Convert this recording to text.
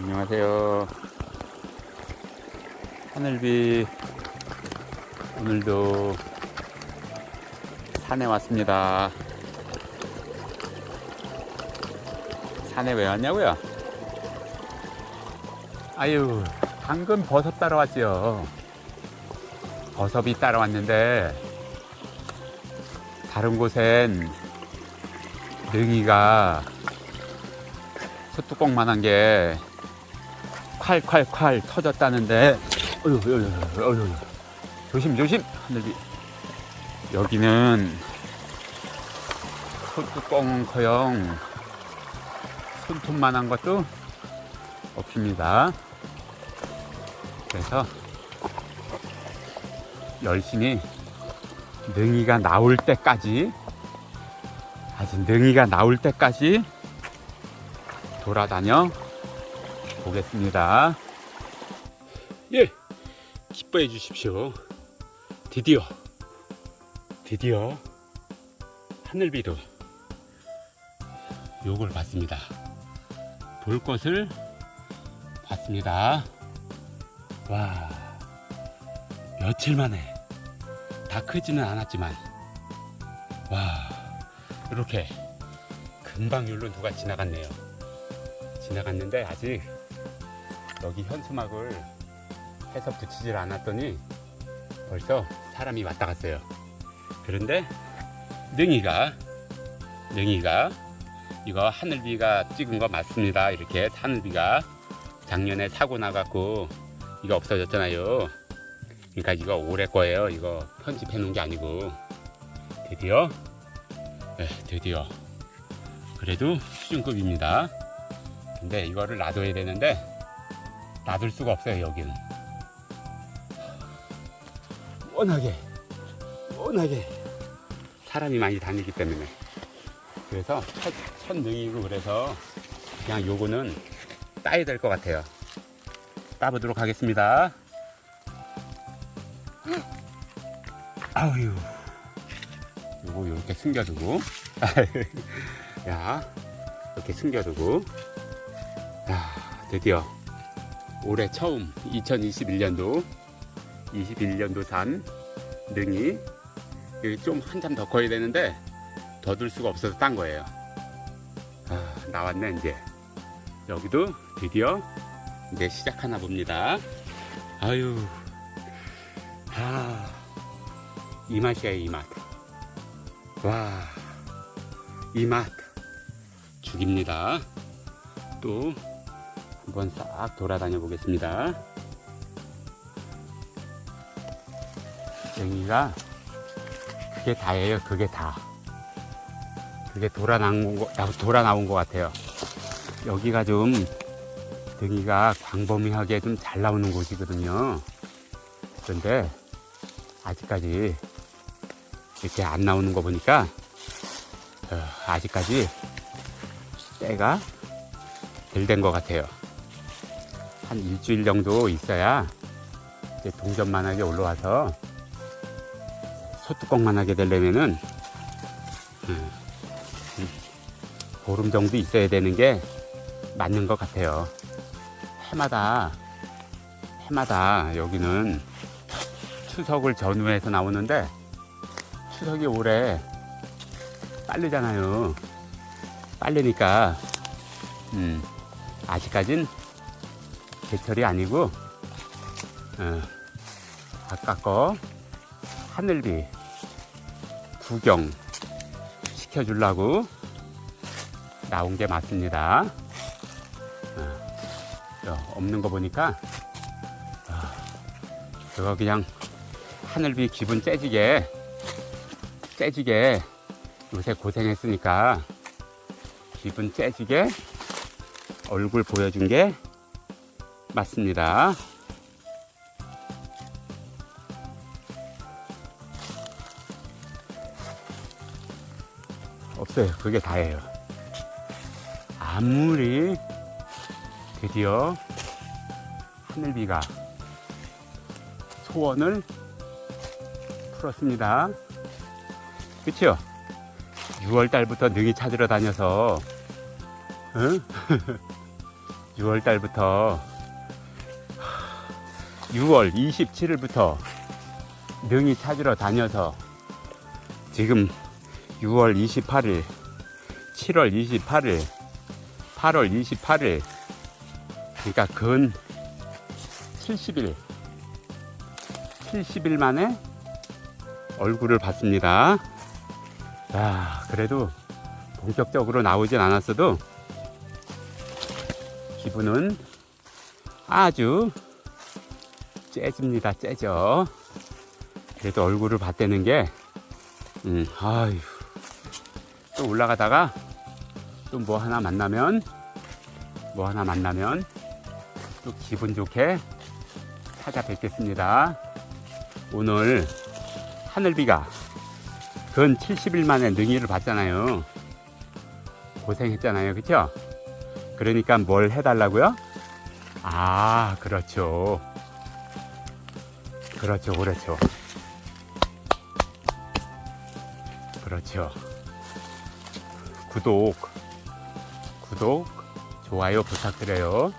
안녕하세요. 하늘비 오늘도 산에 왔습니다. 산에 왜 왔냐고요? 아유, 방금 버섯 따라왔지요. 버섯이 따라왔는데 다른 곳엔 능이가 소뚜껑만한 게 콸콸콸 터졌다는데. 어휴 어휴 어휴 어휴 조심 조심. 하늘비 여기는 소뚜껑 커녕 손톱만한 것도 없습니다. 그래서 열심히 능이가 나올 때까지 아직 능이가 나올 때까지 돌아다녀 보겠습니다. 예, 기뻐해 주십시오. 드디어, 드디어 하늘비도 욕을 봤습니다. 볼 것을 봤습니다. 와, 며칠 만에 다 크지는 않았지만, 와, 이렇게 금방 율로 누가 지나갔네요. 지나갔는데 아직 여기 현수막을 해서 붙이질 않았더니 벌써 사람이 왔다 갔어요. 그런데 능이가 능이가 이거 하늘비가 찍은 거 맞습니다. 이렇게 하늘비가 작년에 사고 나갖고 이거 없어졌잖아요. 그러니까 이거 올해 거예요. 이거 편집해 놓은 게 아니고 드디어 네, 드디어 그래도 수준급입니다. 근데 이거를 놔둬야 되는데 놔둘 수가 없어요 여기는. 워낙에 워낙에 사람이 많이 다니기 때문에. 그래서 첫, 첫 능이고 그래서 그냥 요거는 따야 될 것 같아요. 따보도록 하겠습니다. 아유 요거 이렇게 숨겨두고. 야 이렇게 숨겨두고. 야, 드디어 올해 처음 2021년도 21년도 산 능이 좀 한참 더 커야 되는데 더둘 수가 없어서 딴 거예요. 아, 나왔네 이제 여기도 드디어 이제 시작하나 봅니다. 아유, 아, 이 맛이야 이 맛. 와, 이 맛 죽입니다. 또 한번 싹 돌아다녀 보겠습니다. 쟁이가 그게 다예요. 그게 다. 그게 돌아 나온 거, 돌아 나온 것 같아요. 여기가 좀 등이가 광범위하게 좀 잘 나오는 곳이거든요. 그런데 아직까지 이렇게 안 나오는 거 보니까 어, 아직까지 때가 덜 된 것 같아요. 한 일주일 정도 있어야 이제 동전만하게 올라와서 소뚜껑만하게 되려면은 음, 음, 보름 정도 있어야 되는 게 맞는 것 같아요. 해마다 해마다 여기는 추석을 전후해서 나오는데 추석이 올해 빠르잖아요. 빠르니까 음, 아직까진 제철이 아니고 어, 아까 거 하늘비 구경 시켜주려고 나온 게 맞습니다. 어, 저 없는 거 보니까 어, 저거 그냥 하늘비 기분 째지게 째지게 요새 고생했으니까 기분 째지게 얼굴 보여준 게 맞습니다. 없어요. 그게 다예요. 아무리 드디어 하늘비가 소원을 풀었습니다. 그쵸? 6월 달부터 능이 찾으러 다녀서, 응? 6월 달부터 6월 27일부터 능이 찾으러 다녀서 지금 6월 28일, 7월 28일, 8월 28일, 그러니까 근 70일, 70일 만에 얼굴을 봤습니다. 야, 그래도 본격적으로 나오진 않았어도 기분은 아주 째집니다, 째져. 그래도 얼굴을 봤다는 게, 음, 아휴. 또 올라가다가 또 뭐 하나 만나면, 뭐 하나 만나면 또 기분 좋게 찾아뵙겠습니다. 오늘 하늘비가 근 70일 만에 능이를 봤잖아요. 고생했잖아요. 그쵸? 그러니까 뭘 해달라고요? 아, 그렇죠. 그렇죠, 그렇죠. 그렇죠. 구독, 구독, 좋아요 부탁드려요.